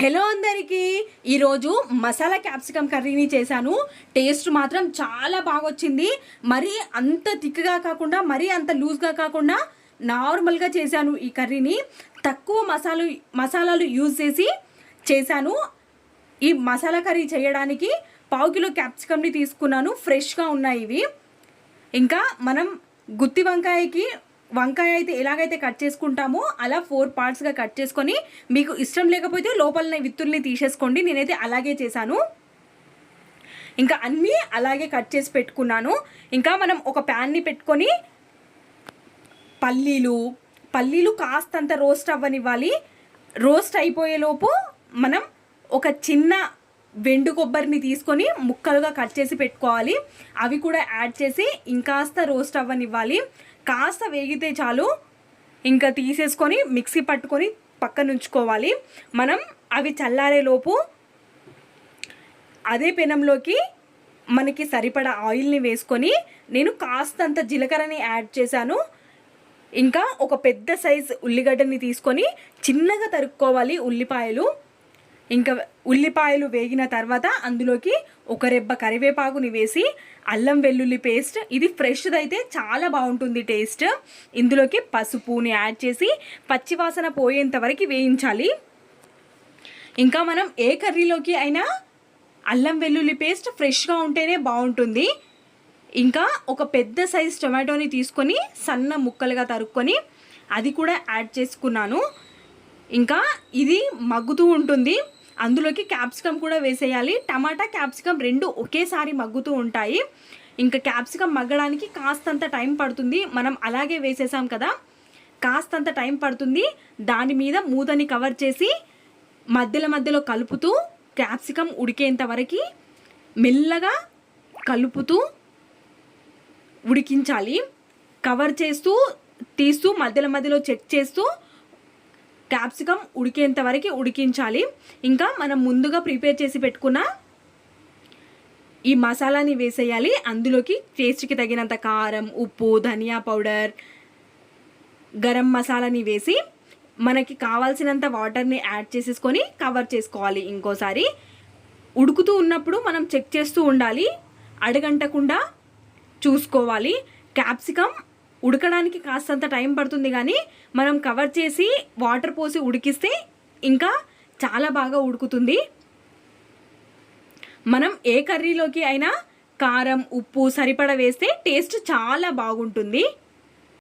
Hello అందరికీ. ఈరోజు masala capsicum కర్రీని చేశాను. టేస్ట్ మాత్రం చాలా బాగా వచ్చింది మరీ అంత థిక్గా కాకుండా మరీ అంత లూజ్గా కాకుండా నార్మల్గా చేశాను ఈ కర్రీని. తక్కువ మసాలు మసాలాలు యూజ్ చేసి చేశాను. ఈ మసాలా కర్రీ చేయడానికి పావు కిలో క్యాప్సికమ్ని తీసుకున్నాను. ఫ్రెష్గా ఉన్నాయి ఇవి. ఇంకా మనం గుత్తి వంకాయకి వంకాయ అయితే ఎలాగైతే కట్ చేసుకుంటామో అలా ఫోర్ పార్ట్స్గా కట్ చేసుకొని మీకు ఇష్టం లేకపోతే లోపల విత్తుల్ని తీసేసుకోండి. నేనైతే అలాగే చేశాను. ఇంకా అన్నీ అలాగే కట్ చేసి పెట్టుకున్నాను. ఇంకా మనం ఒక ప్యాన్ని పెట్టుకొని పల్లీలు పల్లీలు కాస్తంత రోస్ట్ అవ్వనివ్వాలి. రోస్ట్ అయిపోయేలోపు మనం ఒక చిన్న వెండు కొబ్బరిని తీసుకొని ముక్కలుగా కట్ చేసి పెట్టుకోవాలి. అవి కూడా యాడ్ చేసి ఇంకాస్త రోస్ట్ అవ్వనివ్వాలి. కాస్త వేగితే చాలు. ఇంకా తీసేసుకొని మిక్సీ పట్టుకొని పక్కన ఉంచుకోవాలి. మనం అవి చల్లారేలోపు అదే పెనంలోకి మనకి సరిపడా ఆయిల్ని వేసుకొని నేను కాస్తంత జీలకర్రని యాడ్ చేశాను. ఇంకా ఒక పెద్ద సైజ్ ఉల్లిగడ్డని తీసుకొని చిన్నగా తరుక్కోవాలి ఉల్లిపాయలు. ఇంకా ఉల్లిపాయలు వేగిన తర్వాత అందులోకి ఒక రెబ్బ కరివేపాకుని వేసి అల్లం వెల్లుల్లి పేస్ట్. ఇది ఫ్రెష్ది అయితే చాలా బాగుంటుంది టేస్ట్. ఇందులోకి పసుపుని యాడ్ చేసి పచ్చివాసన పోయేంత వరకు వేయించాలి. ఇంకా మనం ఏ కర్రీలోకి అయినా అల్లం వెల్లుల్లి పేస్ట్ ఫ్రెష్గా ఉంటేనే బాగుంటుంది. ఇంకా ఒక పెద్ద సైజ్ టొమాటోని తీసుకొని సన్న ముక్కలుగా తరుక్కొని అది కూడా యాడ్ చేసుకున్నాను. ఇంకా ఇది మగ్గుతూ ఉంటుంది. అందులోకి క్యాప్సికమ్ కూడా వేసేయాలి. టమాటా క్యాప్సికమ్ రెండు ఒకేసారి మగ్గుతూ ఉంటాయి. ఇంకా క్యాప్సికమ్ మగ్గడానికి కాస్తంత టైం పడుతుంది. మనం అలాగే వేసేసాం కదా. కాస్తంత టైం పడుతుంది. దాని మీద మూతని కవర్ చేసి మధ్యలో మధ్యలో కలుపుతూ క్యాప్సికమ్ ఉడికేంత వరకు మెల్లగా కలుపుతూ ఉడికించాలి. కవర్ చేస్తూ తీస్తూ మధ్యలో మధ్యలో చెక్ చేస్తూ క్యాప్సికమ్ ఉడికేంత వరకు ఉడికించాలి. ఇంకా మనం ముందుగా ప్రిపేర్ చేసి పెట్టుకున్న ఈ మసాలాని వేసేయాలి. అందులోకి టేస్ట్కి తగినంత కారం ఉప్పు ధనియా పౌడర్ గరం మసాలాని వేసి మనకి కావాల్సినంత వాటర్ని యాడ్ చేసేసుకొని కవర్ చేసుకోవాలి ఇంకోసారి. ఉడుకుతూ ఉన్నప్పుడు మనం చెక్ చేస్తూ ఉండాలి. అడగంటకుండా చూసుకోవాలి. క్యాప్సికమ్ ఉడకడానికి కాస్తంత టైం పడుతుంది కానీ మనం కవర్ చేసి వాటర్ పోసి ఉడికిస్తే ఇంకా చాలా బాగా ఉడుకుతుంది. మనం ఏ కర్రీలోకి అయినా కారం ఉప్పు సరిపడ వేస్తే టేస్ట్ చాలా బాగుంటుంది.